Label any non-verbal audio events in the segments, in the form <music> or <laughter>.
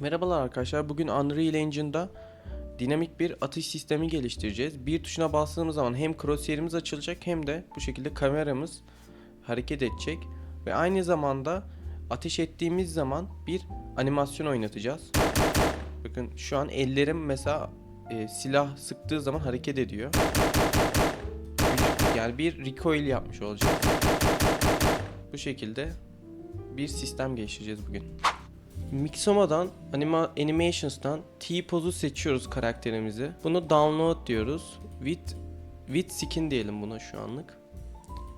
Merhabalar arkadaşlar. Bugün Unreal Engine'da dinamik bir atış sistemi geliştireceğiz. Bir tuşuna bastığımız zaman hem crosshair'imiz açılacak hem de bu şekilde kameramız hareket edecek. Ve aynı zamanda ateş ettiğimiz zaman bir animasyon oynatacağız. Bakın şu an ellerim mesela e, silah sıktığı zaman hareket ediyor. Yani bir recoil yapmış olacak. Bu şekilde bir sistem geliştireceğiz bugün. Mixoma'dan, anima, Animations'tan T-Pose'u seçiyoruz karakterimizi. Bunu download diyoruz. With, with skin diyelim buna şu anlık.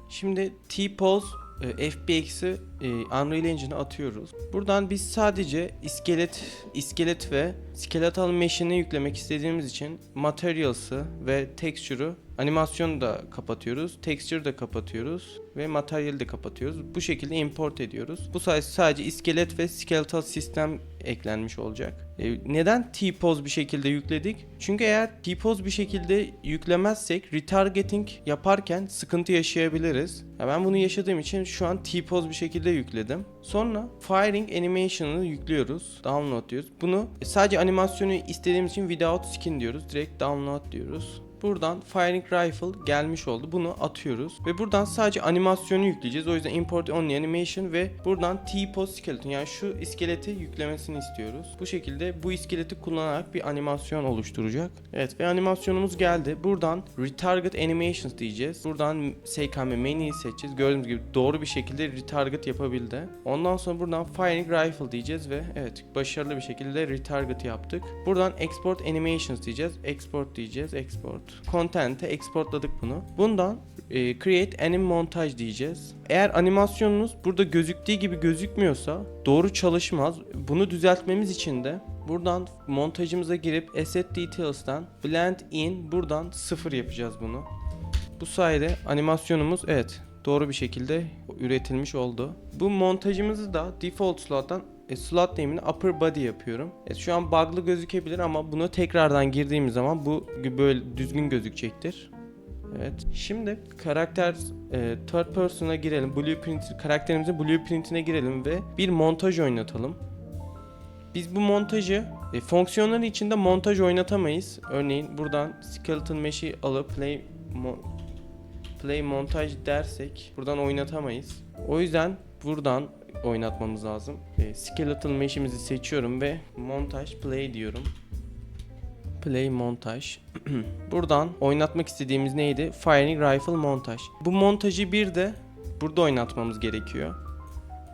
Şimdi T-Pose e, FBX'i e, Unreal Engine'e atıyoruz. Buradan biz sadece iskelet, iskelet ve skeletal mesh'ini yüklemek istediğimiz için Materials'ı ve Texture'ı animasyonu da kapatıyoruz. Texture da kapatıyoruz ve Material'i de kapatıyoruz. Bu şekilde import ediyoruz. Bu sayede sadece iskelet ve skeletal sistem eklenmiş olacak. E, neden T-Pose bir şekilde yükledik? Çünkü eğer T-Pose bir şekilde yüklemezsek retargeting yaparken sıkıntı yaşayabiliriz. Ya ben bunu yaşadığım için şu an T-Pose bir şekilde yükledim. Sonra Firing Animation'ı yüklüyoruz. Download diyoruz. Bunu sadece animasyonu istediğimiz için without skin diyoruz. Direkt download diyoruz. Buradan Firing Rifle gelmiş oldu. Bunu atıyoruz. Ve buradan sadece animasyonu yükleyeceğiz. O yüzden Import Only Animation ve buradan T-Pose Skeleton yani şu iskeleti yüklemesini istiyoruz. Bu şekilde bu iskeleti kullanarak bir animasyon oluşturacak. Evet ve animasyonumuz geldi. Buradan Retarget Animations diyeceğiz. Buradan SKM Menü'yü seçeceğiz. Gördüğünüz gibi doğru bir şekilde retarget yapabildi. Ondan sonra buradan Firing Rifle diyeceğiz ve evet başarılı bir şekilde retarget yaptık. Buradan Export Animations diyeceğiz. Export diyeceğiz. Export. Content'e exportladık bunu. Bundan e, Create Anim Montage diyeceğiz. Eğer animasyonunuz burada gözüktüğü gibi gözükmüyorsa doğru çalışmaz. Bunu düzeltmemiz için de buradan montajımıza girip Asset Details'tan Blend In buradan sıfır yapacağız bunu. Bu sayede animasyonumuz evet doğru bir şekilde üretilmiş oldu. Bu montajımızı da default slot'tan e, slot name'ini upper body yapıyorum. E, şu an bug'lı gözükebilir ama bunu tekrardan girdiğimiz zaman bu böyle düzgün gözükecektir. Evet. Şimdi karakter e, third person'a girelim. Blueprint karakterimizin blueprint'ine girelim ve bir montaj oynatalım. Biz bu montajı e, fonksiyonların içinde montaj oynatamayız. Örneğin buradan skeleton mesh'i alıp play mo- play montaj dersek buradan oynatamayız. O yüzden buradan oynatmamız lazım. E, skeletal mesh'imizi seçiyorum ve montaj play diyorum. Play montaj. <clears throat> Buradan oynatmak istediğimiz neydi? Firing Rifle montaj. Bu montajı bir de burada oynatmamız gerekiyor.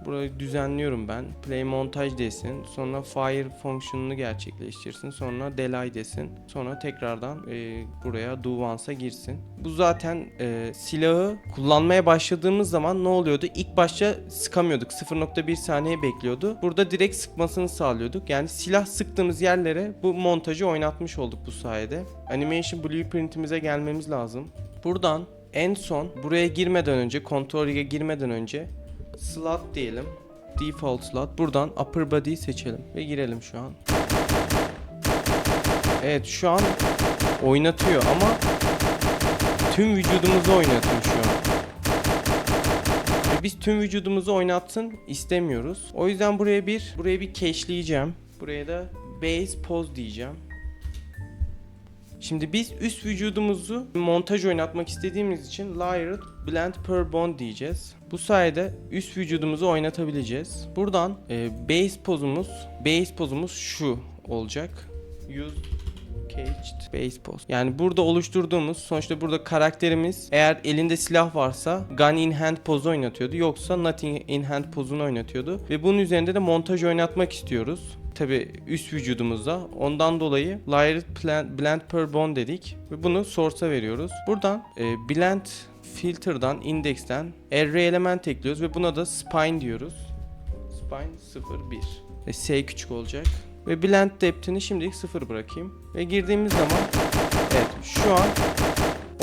Burayı düzenliyorum ben. Play montaj desin. Sonra fire fonksiyonunu gerçekleştirsin. Sonra delay desin. Sonra tekrardan e, buraya do once'a girsin. Bu zaten e, silahı kullanmaya başladığımız zaman ne oluyordu? İlk başta sıkamıyorduk. 0.1 saniye bekliyordu. Burada direkt sıkmasını sağlıyorduk. Yani silah sıktığımız yerlere bu montajı oynatmış olduk bu sayede. Animation blueprint'imize gelmemiz lazım. Buradan en son buraya girmeden önce, kontrol girmeden önce slot diyelim. Default slot. Buradan upper body'yi seçelim ve girelim şu an. Evet şu an oynatıyor ama tüm vücudumuzu oynatıyor şu an. Ve biz tüm vücudumuzu oynatsın istemiyoruz. O yüzden buraya bir buraya bir cache'leyeceğim. Buraya da base pose diyeceğim. Şimdi biz üst vücudumuzu montaj oynatmak istediğimiz için layered blend per bone diyeceğiz. Bu sayede üst vücudumuzu oynatabileceğiz. Buradan e, base pozumuz, base pozumuz şu olacak. Use caged base pose. Yani burada oluşturduğumuz sonuçta burada karakterimiz eğer elinde silah varsa gun in hand pozu oynatıyordu yoksa nothing in hand pozunu oynatıyordu ve bunun üzerinde de montaj oynatmak istiyoruz tabi üst vücudumuzda. Ondan dolayı plan- blend per bone dedik ve bunu source'a veriyoruz. Buradan e, blend filter'dan index'ten array element ekliyoruz ve buna da spine diyoruz. Spine 01 ve S küçük olacak. Ve blend depth'ini şimdilik 0 bırakayım. Ve girdiğimiz zaman evet şu an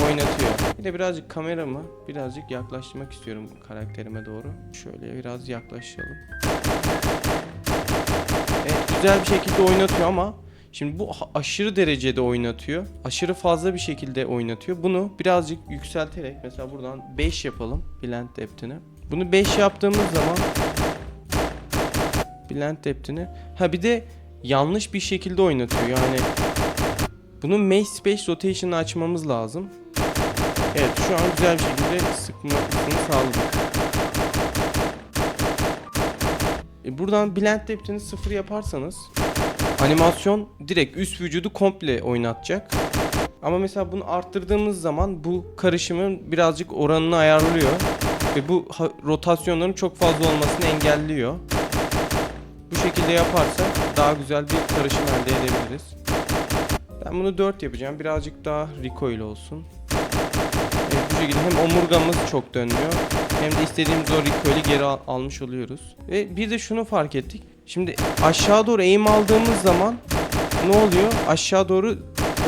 oynatıyor. Bir de birazcık kameramı birazcık yaklaştırmak istiyorum karakterime doğru. Şöyle biraz yaklaşalım. Evet güzel bir şekilde oynatıyor ama şimdi bu aşırı derecede oynatıyor. Aşırı fazla bir şekilde oynatıyor. Bunu birazcık yükselterek mesela buradan 5 yapalım blend depth'ini. Bunu 5 yaptığımız zaman blend depth'ini ha bir de yanlış bir şekilde oynatıyor. Yani bunun mesh space rotation'ı açmamız lazım. Evet şu an güzel bir şekilde sıkmasını sağladık. E, buradan blend depth'ini sıfır yaparsanız animasyon direkt üst vücudu komple oynatacak. Ama mesela bunu arttırdığımız zaman bu karışımın birazcık oranını ayarlıyor ve bu rotasyonların çok fazla olmasını engelliyor. Bu şekilde yaparsak daha güzel bir karışım elde edebiliriz. Ben bunu 4 yapacağım. Birazcık daha recoil olsun. Evet, bu şekilde hem omurgamız çok dönmüyor hem de istediğimiz o recoil'i geri al- almış oluyoruz. Ve bir de şunu fark ettik. Şimdi aşağı doğru aim aldığımız zaman ne oluyor? Aşağı doğru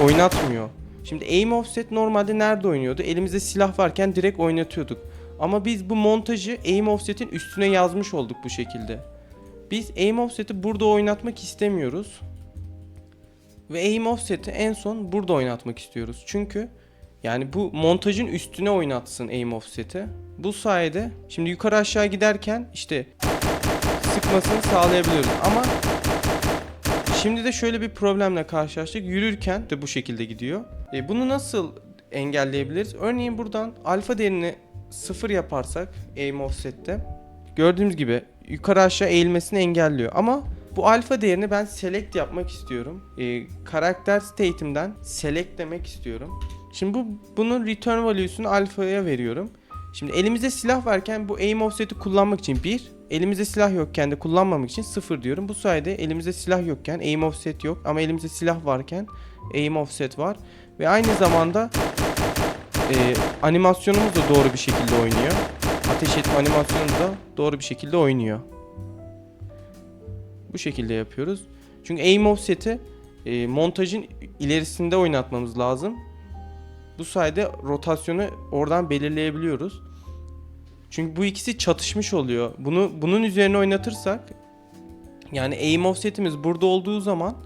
oynatmıyor. Şimdi aim offset normalde nerede oynuyordu? Elimizde silah varken direkt oynatıyorduk. Ama biz bu montajı aim offset'in üstüne yazmış olduk bu şekilde. Biz aim offset'i burada oynatmak istemiyoruz. Ve aim offset'i en son burada oynatmak istiyoruz. Çünkü yani bu montajın üstüne oynatsın aim offset'i. Bu sayede şimdi yukarı aşağı giderken işte sıkmasını sağlayabiliyoruz. Ama şimdi de şöyle bir problemle karşılaştık. Yürürken de bu şekilde gidiyor. E, bunu nasıl engelleyebiliriz? Örneğin buradan alfa değerini sıfır yaparsak aim offset'te gördüğümüz gibi yukarı aşağı eğilmesini engelliyor. Ama bu alfa değerini ben select yapmak istiyorum. E, karakter state'imden select demek istiyorum. Şimdi bu bunun return value'sunu alfaya veriyorum. Şimdi elimizde silah varken bu aim offset'i kullanmak için 1, elimizde silah yokken de kullanmamak için 0 diyorum. Bu sayede elimizde silah yokken aim offset yok ama elimizde silah varken aim offset var. Ve aynı zamanda e, animasyonumuz da doğru bir şekilde oynuyor. Ateş etme animasyonumuz da doğru bir şekilde oynuyor. Bu şekilde yapıyoruz. Çünkü aim offset'i e, montajın ilerisinde oynatmamız lazım. Bu sayede rotasyonu oradan belirleyebiliyoruz. Çünkü bu ikisi çatışmış oluyor. Bunu bunun üzerine oynatırsak yani aim offset'imiz burada olduğu zaman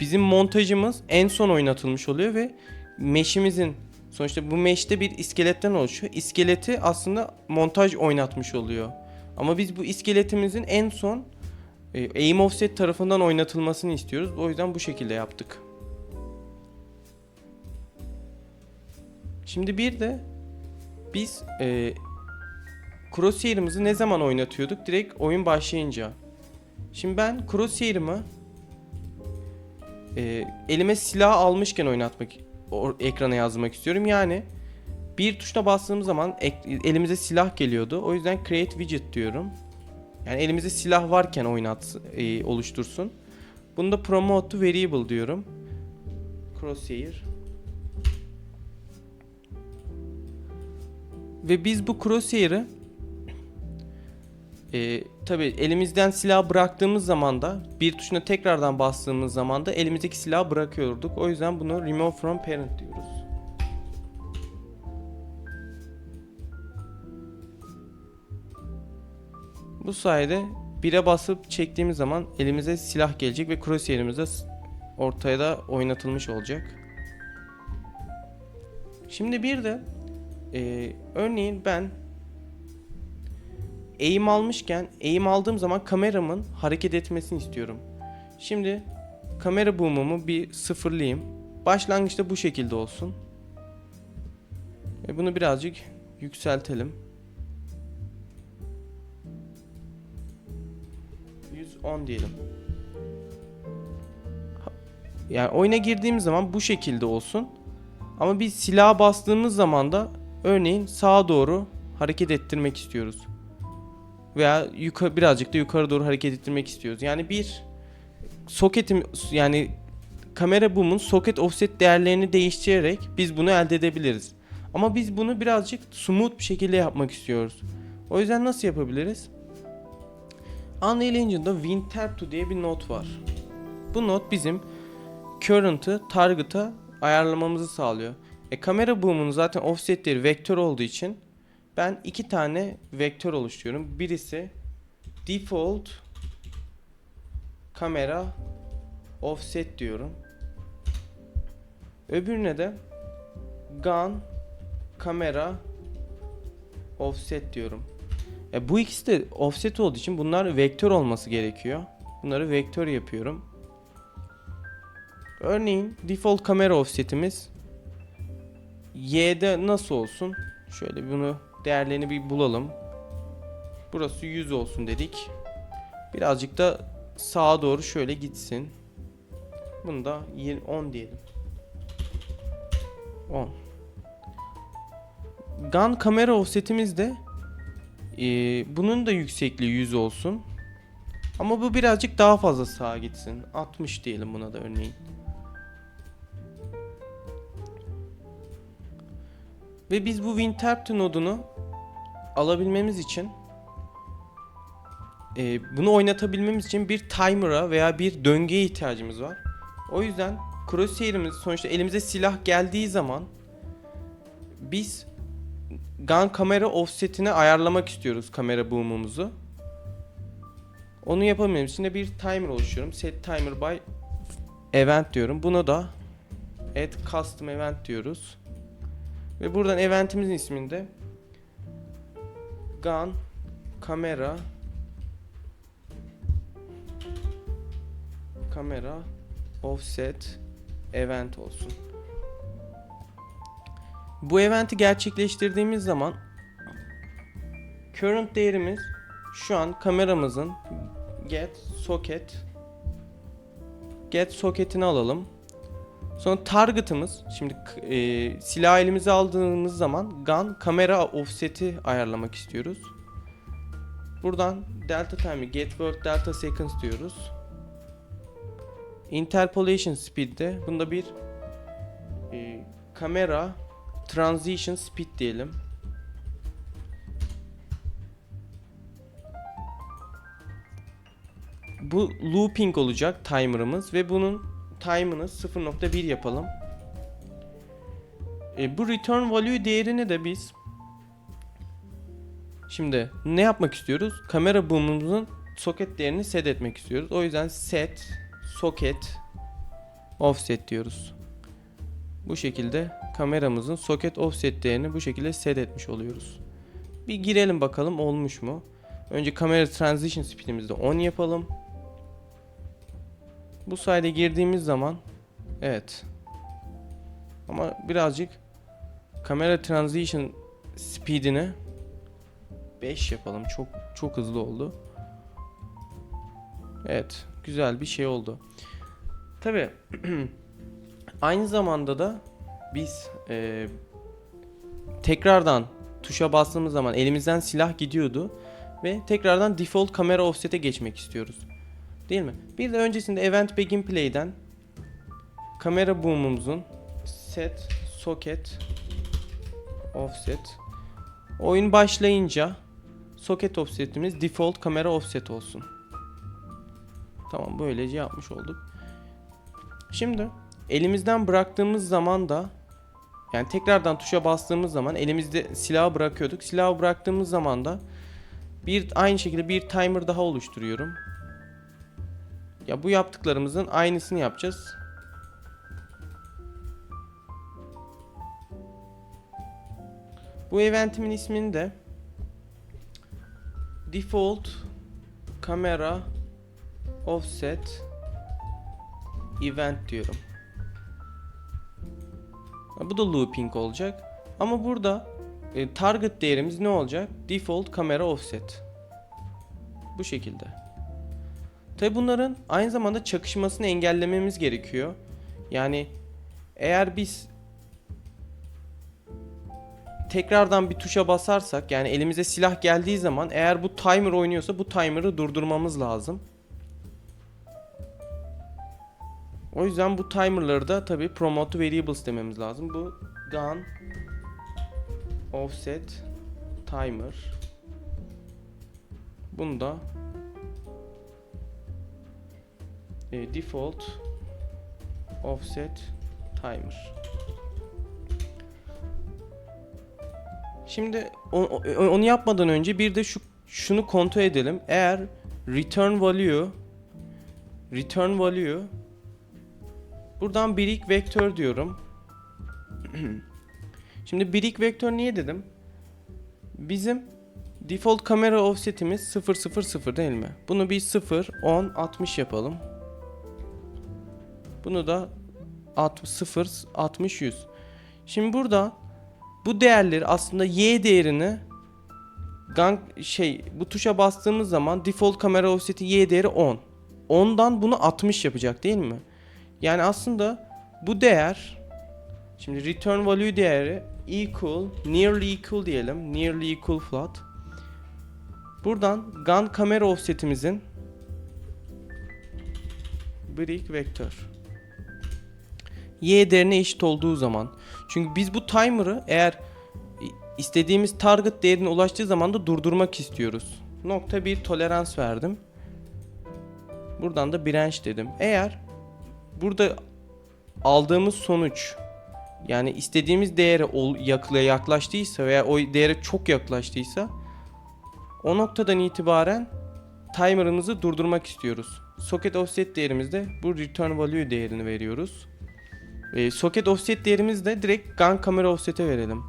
bizim montajımız en son oynatılmış oluyor ve mesh'imizin sonuçta bu mesh'te bir iskeletten oluşuyor. İskeleti aslında montaj oynatmış oluyor. Ama biz bu iskeletimizin en son e, aim offset tarafından oynatılmasını istiyoruz. O yüzden bu şekilde yaptık. Şimdi bir de biz e, Crosshair'ımızı ne zaman oynatıyorduk? Direkt oyun başlayınca. Şimdi ben Crosshair'ımı e, elime silah almışken oynatmak, ekrana yazmak istiyorum. Yani bir tuşuna bastığım zaman ek- elimize silah geliyordu. O yüzden create widget diyorum. Yani elimizde silah varken oynat e, oluştursun. Bunu da promote to variable diyorum. Crosshair. Ve biz bu crosshair'ı e, tabi elimizden silah bıraktığımız zaman da bir tuşuna tekrardan bastığımız zaman da elimizdeki silahı bırakıyorduk. O yüzden bunu remove from parent diyoruz. Bu sayede 1'e basıp çektiğimiz zaman elimize silah gelecek ve crosshair'imiz de ortaya da oynatılmış olacak. Şimdi bir de e, örneğin ben eğim almışken eğim aldığım zaman kameramın hareket etmesini istiyorum. Şimdi kamera boom'umu bir sıfırlayayım. Başlangıçta bu şekilde olsun. Ve bunu birazcık yükseltelim. 110 diyelim. Yani oyuna girdiğimiz zaman bu şekilde olsun. Ama biz silaha bastığımız zaman da örneğin sağa doğru hareket ettirmek istiyoruz. Veya yukarı birazcık da yukarı doğru hareket ettirmek istiyoruz. Yani bir soketim yani kamera boom'un soket offset değerlerini değiştirerek biz bunu elde edebiliriz. Ama biz bunu birazcık smooth bir şekilde yapmak istiyoruz. O yüzden nasıl yapabiliriz? Unreal Engine'da WinTap2 diye bir not var. Bu not bizim current'ı target'a ayarlamamızı sağlıyor. E kamera boom'un zaten offsetleri vektör olduğu için ben iki tane vektör oluşturuyorum. Birisi default kamera offset diyorum. Öbürüne de gun kamera offset diyorum. E bu ikisi de offset olduğu için bunlar vektör olması gerekiyor. Bunları vektör yapıyorum. Örneğin default kamera offset'imiz Y'de nasıl olsun? Şöyle bunu değerlerini bir bulalım. Burası 100 olsun dedik. Birazcık da sağa doğru şöyle gitsin. Bunu da 20 10 diyelim. 10. Gun kamera offset'imiz de ee, bunun da yüksekliği 100 olsun. Ama bu birazcık daha fazla sağa gitsin. 60 diyelim buna da örneğin. Ve biz bu WinTerpT nodunu alabilmemiz için e, bunu oynatabilmemiz için bir timer'a veya bir döngüye ihtiyacımız var. O yüzden crosshair'imiz sonuçta elimize silah geldiği zaman biz gun kamera offset'ini ayarlamak istiyoruz kamera boom'umuzu. Onu için de bir timer oluşturuyorum. Set timer by event diyorum. Buna da add custom event diyoruz. Ve buradan eventimizin isminde gun kamera kamera offset event olsun. Bu eventi gerçekleştirdiğimiz zaman current değerimiz şu an kameramızın get socket get socket'ini alalım. Sonra target'ımız şimdi e, silah elimize aldığımız zaman gun kamera offset'i ayarlamak istiyoruz. Buradan delta time'ı get word delta seconds diyoruz. Interpolation speed'de bunda bir e, kamera transition speed diyelim. Bu looping olacak timer'ımız ve bunun time'ını 0.1 yapalım. E, bu return value değerini de biz şimdi ne yapmak istiyoruz? Kamera boom'umuzun socket değerini set etmek istiyoruz. O yüzden set socket offset diyoruz. Bu şekilde kameramızın socket offset değerini bu şekilde set etmiş oluyoruz. Bir girelim bakalım olmuş mu? Önce kamera transition speed'imizi de 10 yapalım. Bu sayede girdiğimiz zaman evet. Ama birazcık kamera transition speed'ini 5 yapalım. Çok çok hızlı oldu. Evet, güzel bir şey oldu. Tabi <clears throat> aynı zamanda da biz e, tekrardan tuşa bastığımız zaman elimizden silah gidiyordu ve tekrardan default kamera offset'e geçmek istiyoruz. Değil mi? Bir de öncesinde event begin play'den kamera boom'umuzun set socket offset oyun başlayınca socket offset'imiz default kamera offset olsun. Tamam böylece yapmış olduk. Şimdi elimizden bıraktığımız zaman da yani tekrardan tuşa bastığımız zaman elimizde silahı bırakıyorduk. Silahı bıraktığımız zaman da bir aynı şekilde bir timer daha oluşturuyorum. Ya bu yaptıklarımızın aynısını yapacağız. Bu eventimin ismini de default kamera offset event diyorum. Bu da looping olacak. Ama burada e, target değerimiz ne olacak? Default kamera offset. Bu şekilde. Tabi bunların aynı zamanda çakışmasını engellememiz gerekiyor. Yani eğer biz tekrardan bir tuşa basarsak yani elimize silah geldiği zaman eğer bu timer oynuyorsa bu timer'ı durdurmamız lazım. O yüzden bu timer'ları da tabi promote variables dememiz lazım. Bu gun offset timer. Bunu da e, default offset timer. Şimdi o- onu yapmadan önce bir de şu şunu kontrol edelim. Eğer return value return value buradan birik vektör diyorum. <clears throat> Şimdi birik vektör niye dedim? Bizim default kamera offset'imiz 000 değil mi? Bunu bir 0 10 60 yapalım. Bunu da 60, 0, 60, 100. Şimdi burada bu değerleri aslında y değerini gang şey bu tuşa bastığımız zaman default kamera offset'i y değeri 10. 10'dan bunu 60 yapacak değil mi? Yani aslında bu değer şimdi return value değeri equal nearly equal diyelim. Nearly equal float. Buradan gun kamera offset'imizin brick vektör y değerine eşit olduğu zaman. Çünkü biz bu timer'ı eğer istediğimiz target değerine ulaştığı zaman da durdurmak istiyoruz. Nokta bir tolerans verdim. Buradan da branch dedim. Eğer burada aldığımız sonuç yani istediğimiz değere yaklaştıysa veya o değere çok yaklaştıysa o noktadan itibaren timer'ımızı durdurmak istiyoruz. Socket offset değerimizde bu return value değerini veriyoruz. E, socket offset değerimizi de direkt gun kamera offset'e verelim.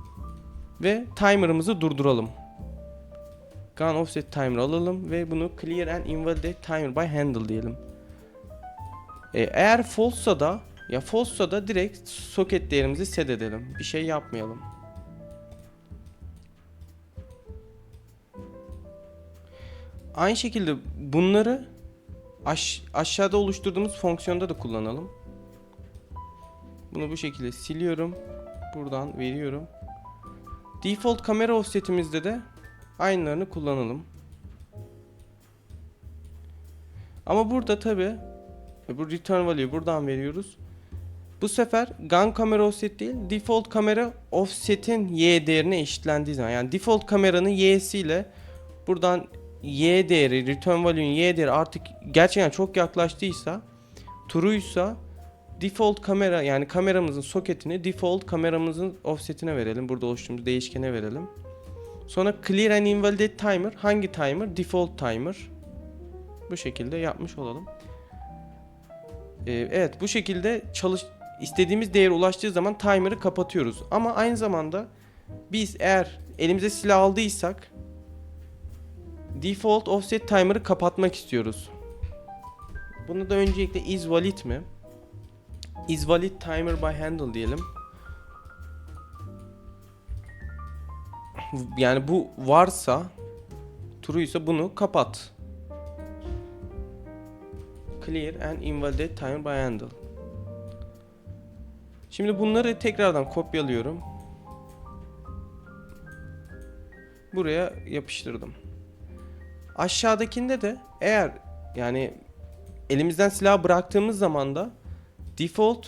Ve timer'ımızı durduralım. Gun offset timer alalım ve bunu clear and invalidate timer by handle diyelim. E, eğer false'sa da ya false'sa da direkt socket değerimizi set edelim. Bir şey yapmayalım. Aynı şekilde bunları aş- aşağıda oluşturduğumuz fonksiyonda da kullanalım. Bunu bu şekilde siliyorum. Buradan veriyorum. Default kamera offset'imizde de aynılarını kullanalım. Ama burada tabi bu return value buradan veriyoruz. Bu sefer gun kamera offset değil, default kamera offset'in y değerine eşitlendiği zaman yani default kameranın y'siyle buradan y değeri, return value'nin y değeri artık gerçekten çok yaklaştıysa, true'ysa default kamera yani kameramızın soketini default kameramızın offsetine verelim. Burada oluşturduğumuz değişkene verelim. Sonra clear and invalidate timer hangi timer? Default timer. Bu şekilde yapmış olalım. Ee, evet bu şekilde çalış istediğimiz değere ulaştığı zaman timer'ı kapatıyoruz. Ama aynı zamanda biz eğer elimize silah aldıysak default offset timer'ı kapatmak istiyoruz. Bunu da öncelikle is valid mi? İs valid timer by handle diyelim. Yani bu varsa true ise bunu kapat. Clear and invalidate timer by handle. Şimdi bunları tekrardan kopyalıyorum. Buraya yapıştırdım. Aşağıdakinde de eğer yani elimizden silah bıraktığımız zaman da default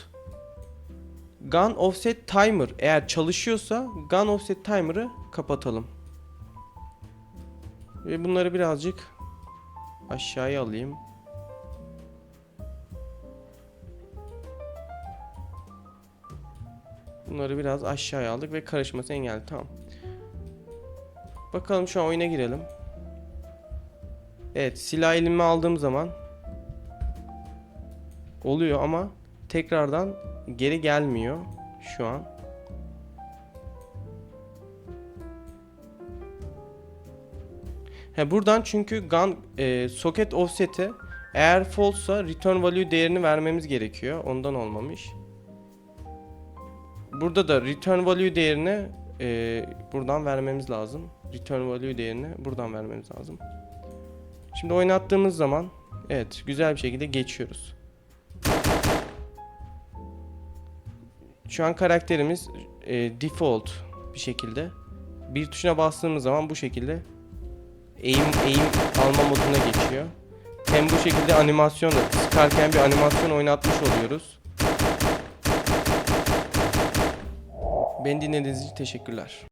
gun offset timer eğer çalışıyorsa gun offset timer'ı kapatalım. Ve bunları birazcık aşağıya alayım. Bunları biraz aşağıya aldık ve karışması engelledik. Tamam. Bakalım şu an oyuna girelim. Evet silah elime aldığım zaman oluyor ama tekrardan geri gelmiyor şu an. He buradan çünkü gun e, socket offset'e eğer false'sa return value değerini vermemiz gerekiyor. Ondan olmamış. Burada da return value değerini e, buradan vermemiz lazım. Return value değerini buradan vermemiz lazım. Şimdi oynattığımız zaman evet güzel bir şekilde geçiyoruz. Şu an karakterimiz e, default bir şekilde bir tuşuna bastığımız zaman bu şekilde eğim eğim alma moduna geçiyor. Hem bu şekilde animasyon da sıkarken bir animasyon oynatmış oluyoruz. Beni dinlediğiniz için teşekkürler.